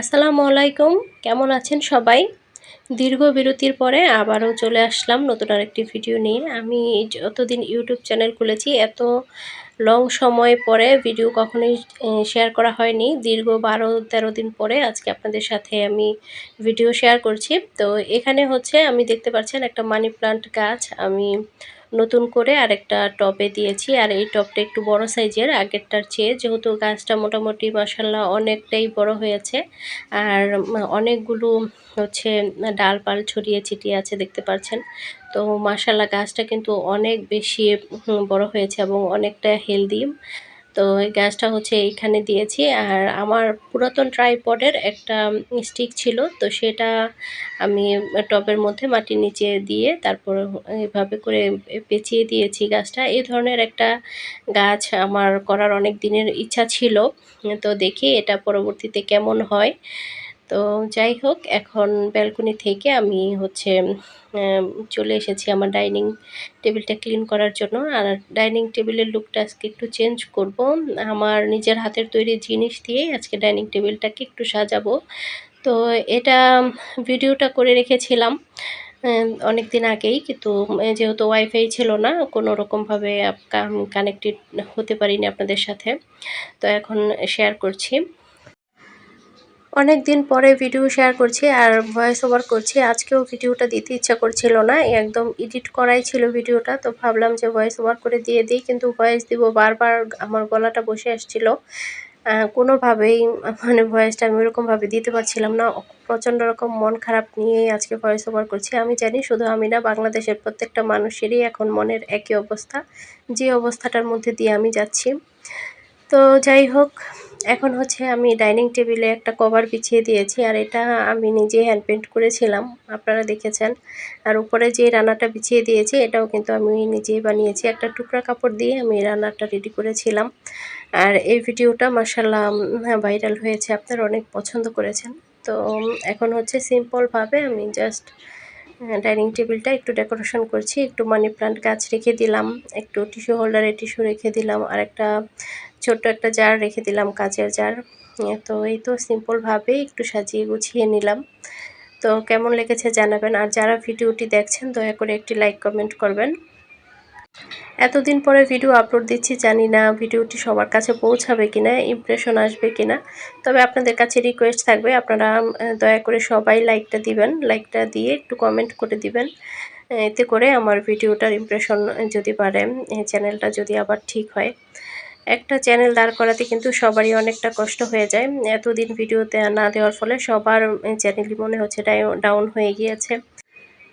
আসসালামু আলাইকুম। কেমন আছেন সবাই? দীর্ঘ বিরতির পরে আবারও চলে আসলাম নতুন আরেকটি ভিডিও নিয়ে। আমি যতদিন ইউটিউব চ্যানেল খুলেছি, এত লং সময় পরে ভিডিও কখনোই শেয়ার করা হয়নি। দীর্ঘ বারো, তেরো দিন পরে আজকে আপনাদের সাথে আমি ভিডিও শেয়ার করছি। তো এখানে হচ্ছে, আমি দেখতে পাচ্ছেন একটা মানি প্লান্ট গাছ। আমি নতুন করে আরেকটা টবে দিয়েছি। আর এই টবটা একটু বড় সাইজের, আগেরটার চেয়ে। যেহেতু গাছটা মোটামুটি মাসাল্লাহ অনেকটাই বড় হয়েছে। আর অনেকগুলো হচ্ছে ডাল ডালপাল ছড়িয়ে ছিটিয়ে আছে, দেখতে পাচ্ছেন? তো মাসাল্লাহ গাছটা কিন্তু অনেক বেশি বড় হয়েছে এবং অনেকটা হেলদি। তো এই গ্যাসটা হচ্ছে এইখানে দিয়েছি। আর আমার পুরাতন ট্রাইপডের একটা স্টিক ছিল, তো সেটা আমি টবের মধ্যে মাটির নিচে দিয়ে তারপর এভাবে করে পেঁচিয়ে দিয়েছি গাছটা। এই ধরনের একটা গাছ আমার করার অনেক দিনের ইচ্ছা ছিল, তো দেখি এটা পরবর্তীতে কেমন হয়। তো যাই হোক, এখন ব্যালকনি থেকে আমি হচ্ছে চলে এসেছি আমার ডাইনিং টেবিলটা ক্লিন করার জন্য। আর ডাইনিং টেবিলের লুকটা আজকে একটু চেঞ্জ করব। আমার নিজের হাতের তৈরি জিনিস দিয়ে আজকে ডাইনিং টেবিলটাকে একটু সাজাবো। তো এটা ভিডিওটা করে রেখেছিলাম অনেক দিন আগেই। কিন্তু যেহেতু ওয়াইফাই ছিল না, কোনো রকমভাবে কানেক্টেড হতে পারিনি আপনাদের সাথে। তো এখন শেয়ার করছি। অনেক দিন পরে ভিডিও শেয়ার করছি আর ভয়েস ওভার করছি। আজকেও ভিডিওটা দিতে ইচ্ছা করছিল না, একদম এডিট করাই ছিল ভিডিওটা তো ভাবলাম যে ভয়েস ওভার করে দিয়ে দিই, কিন্তু ভয়েস দিব বারবার, আমার গলাটা বসে আসছিল। কোনোভাবেই মানে ভয়েসটা আমি ওরকমভাবে দিতে পারছিলাম না। প্রচণ্ড রকম মন খারাপ নিয়েই আজকে ভয়েস ওভার করছি। আমি জানি শুধু আমি না, বাংলাদেশের প্রত্যেকটা মানুষেরই এখন মনের একই অবস্থা। যে অবস্থাটার মধ্যে দিয়ে আমি যাচ্ছি। তো যাই হোক এখন হচ্ছে আমি ডাইনিং টেবিলে একটা কভার বিছিয়ে দিয়েছি, আর এটা আমি নিজে হ্যান্ড পেন্ট করেছিলাম, আপনারা দেখেছেন। আর উপরে যে রান্নাটা বিছিয়ে দিয়েছি, এটাও কিন্তু আমি নিজেই বানিয়েছি। একটা টুকরা কাপড় দিয়ে আমি রান্নাটা রেডি করেছিলাম। আর এই ভিডিওটা মাসাল্লাহ ভাইরাল হয়েছে, আপনারা অনেক পছন্দ করেছেন। তো এখন হচ্ছে সিম্পলভাবে আমি জাস্ট ডাইনিং টেবিলটা একটু ডেকোরেশন করছি, একটু মানি প্লান্ট গাছ রেখে দিলাম, একটু টিস্যু হোল্ডারে টিস্যু রেখে দিলাম, আর একটা ছোট্ট একটা জার রেখে দিলাম কাজের জার। তো এই তো সিম্পলভাবে একটু সাজিয়ে গুছিয়ে নিলাম। তো কেমন লেগেছে জানাবেন, আর যারা ভিডিওটি দেখছেন দয়া করে একটি লাইক কমেন্ট করবেন। এতদিন পরে ভিডিও আপলোড দিচ্ছি, জানি না ভিডিওটি সবার কাছে পৌঁছাবে কিনা ইমপ্রেশন আসবে কিনা। তবে আপনাদের কাছে রিকোয়েস্ট থাকবে, আপনারা দয়া করে সবাই লাইকটা দিবেন লাইকটা দিয়ে একটু কমেন্ট করে দিবেন। এতে করে আমার ভিডিওটার ইমপ্রেশন যদি বাড়ে চ্যানেলটা যদি আবার ঠিক হয়। একটা চ্যানেল দাঁড় করাতে কিন্তু সবারই অনেকটা কষ্ট হয়ে যায়। এতদিন ভিডিওতে না দেওয়ার ফলে সবার চ্যানেলই মনে হচ্ছে ডাউন হয়ে গিয়েছে।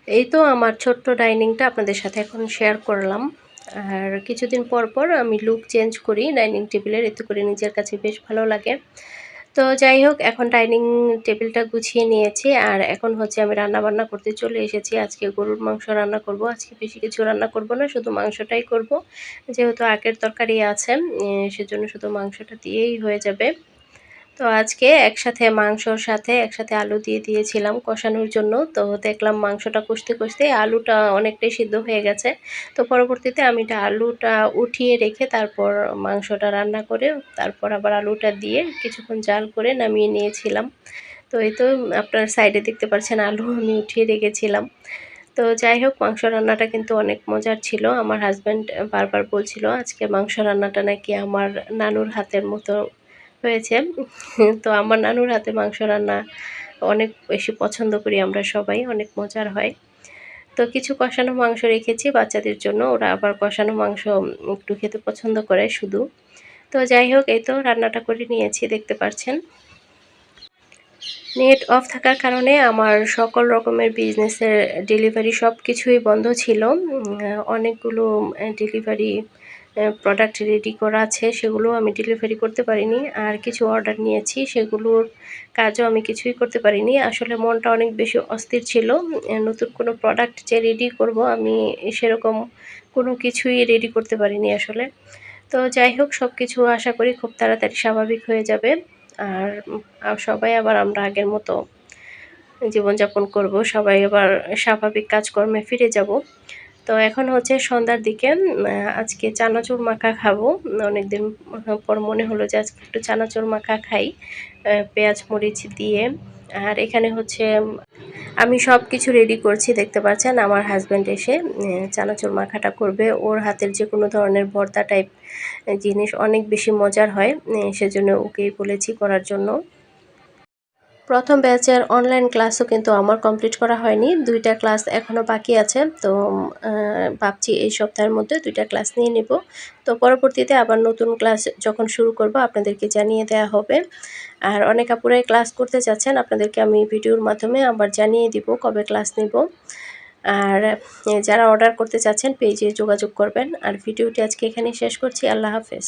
এই তো আমার ছোট্ট ডাইনিংটা আপনাদের সাথে এখন শেয়ার করলাম। আর কিছুদিন পর পর আমি লুক চেঞ্জ করি ডাইনিং টেবিলের এতে করে নিজের কাছে বেশ ভালো লাগে। তো যাই হোক, এখন ডাইনিং টেবিলটা গুছিয়ে নিয়েছি। আর এখন হচ্ছে আমি রান্না বান্না করতে চলে এসেছি। আজকে গরুর মাংস রান্না করব। আজকে বেশি কিছু রান্না করব না, শুধু মাংসটাই করব। যেহেতু আগের তরকারি আছে সেজন্য শুধু মাংসটা দিয়েই হয়ে যাবে। তো আজকে একসাথে মাংসর সাথে একসাথে আলু দিয়ে দিয়েছিলাম কষানোর জন্য। তো দেখলাম মাংসটা কষতে কষতে আলুটা অনেকটাই সিদ্ধ হয়ে গেছে। তো পরবর্তীতে আমি এটা আলুটা উঠিয়ে রেখে তারপর মাংসটা রান্না করে তারপর আবার আলুটা দিয়ে কিছুক্ষণ জাল করে নামিয়ে নিয়েছিলাম। তো এই তো আপনার সাইডে দেখতে পাচ্ছেন আলু আমি উঠিয়ে রেখেছিলাম। তো যাই হোক, মাংস রান্নাটা কিন্তু অনেক মজার ছিল। আমার হাজব্যান্ড বারবার বলছিল, আজকে মাংস রান্নাটা নাকি আমার নানুর হাতের মতো হয়েছে। তো আমার নানুর হাতে মাংস রান্না অনেক বেশি পছন্দ করি আমরা সবাই, অনেক মজার হয়। তো কিছু কষানো মাংস রেখেছি বাচ্চাদের জন্য, ওরা আবার কষানো মাংস একটু খেতে পছন্দ করে শুধু। তো যাই হোক, এই তো রান্নাটা করে নিয়েছি, দেখতে পাচ্ছেন নেট অফ থাকার কারণে আমার সকল রকমের বিজনেসের ডেলিভারি সব কিছুই বন্ধ ছিল। অনেকগুলো ডেলিভারি প্রোডাক্ট রেডি করা আছে সেগুলো আমি ডেলিভারি করতে পারিনি। আর কিছু অর্ডার নিয়েছি, সেগুলোর কাজও আমি কিছুই করতে পারিনি। আসলে মনটা অনেক বেশি অস্থির ছিল। নতুন কোনো প্রোডাক্ট যে রেডি করব, আমি সেরকম কোনো কিছুই রেডি করতে পারিনি আসলে। তো যাই হোক সব কিছু আশা করি খুব তাড়াতাড়ি স্বাভাবিক হয়ে যাবে। আর সবাই আবার আমরা আগের মতো জীবনযাপন করব। সবাই আবার স্বাভাবিক কাজকর্মে ফিরে যাব। তো এখন হচ্ছে সন্ধ্যার দিকে আজকে চানাচুর মাখা খাব। অনেকদিন পর মনে হলো যে আজকে একটু চানাচুর মাখা খাই পেঁয়াজ, মরিচ দিয়ে। আর এখানে হচ্ছে আমি সব কিছু রেডি করছি, দেখতে পাচ্ছেন, আমার হাজব্যান্ড এসে চানাচুর মাখাটা করবে। ওর হাতের যে কোনো ধরনের ভর্তা টাইপ জিনিস অনেক বেশি মজার হয় সেজন্য ওকেই বলেছি করার জন্য। প্রথম ব্যাচের অনলাইন ক্লাসও কিন্তু আমার কমপ্লিট করা হয়নি। দুইটা ক্লাস এখনও বাকি আছে। তো ভাবছি এই সপ্তাহের মধ্যে দুইটা ক্লাস নিয়ে নেব। তো, পরবর্তীতে আবার নতুন ক্লাস যখন শুরু করব, আপনাদেরকে জানিয়ে দেওয়া হবে। আর অনেক আপুরাই ক্লাস করতে চাচ্ছেন, আপনাদেরকে আমি ভিডিওর মাধ্যমে আবার জানিয়ে দিব কবে ক্লাস নেব। আর যারা অর্ডার করতে চাচ্ছেন পেজে যোগাযোগ করবেন। আর ভিডিওটি আজকে এখানেই শেষ করছি। আল্লাহ হাফেজ।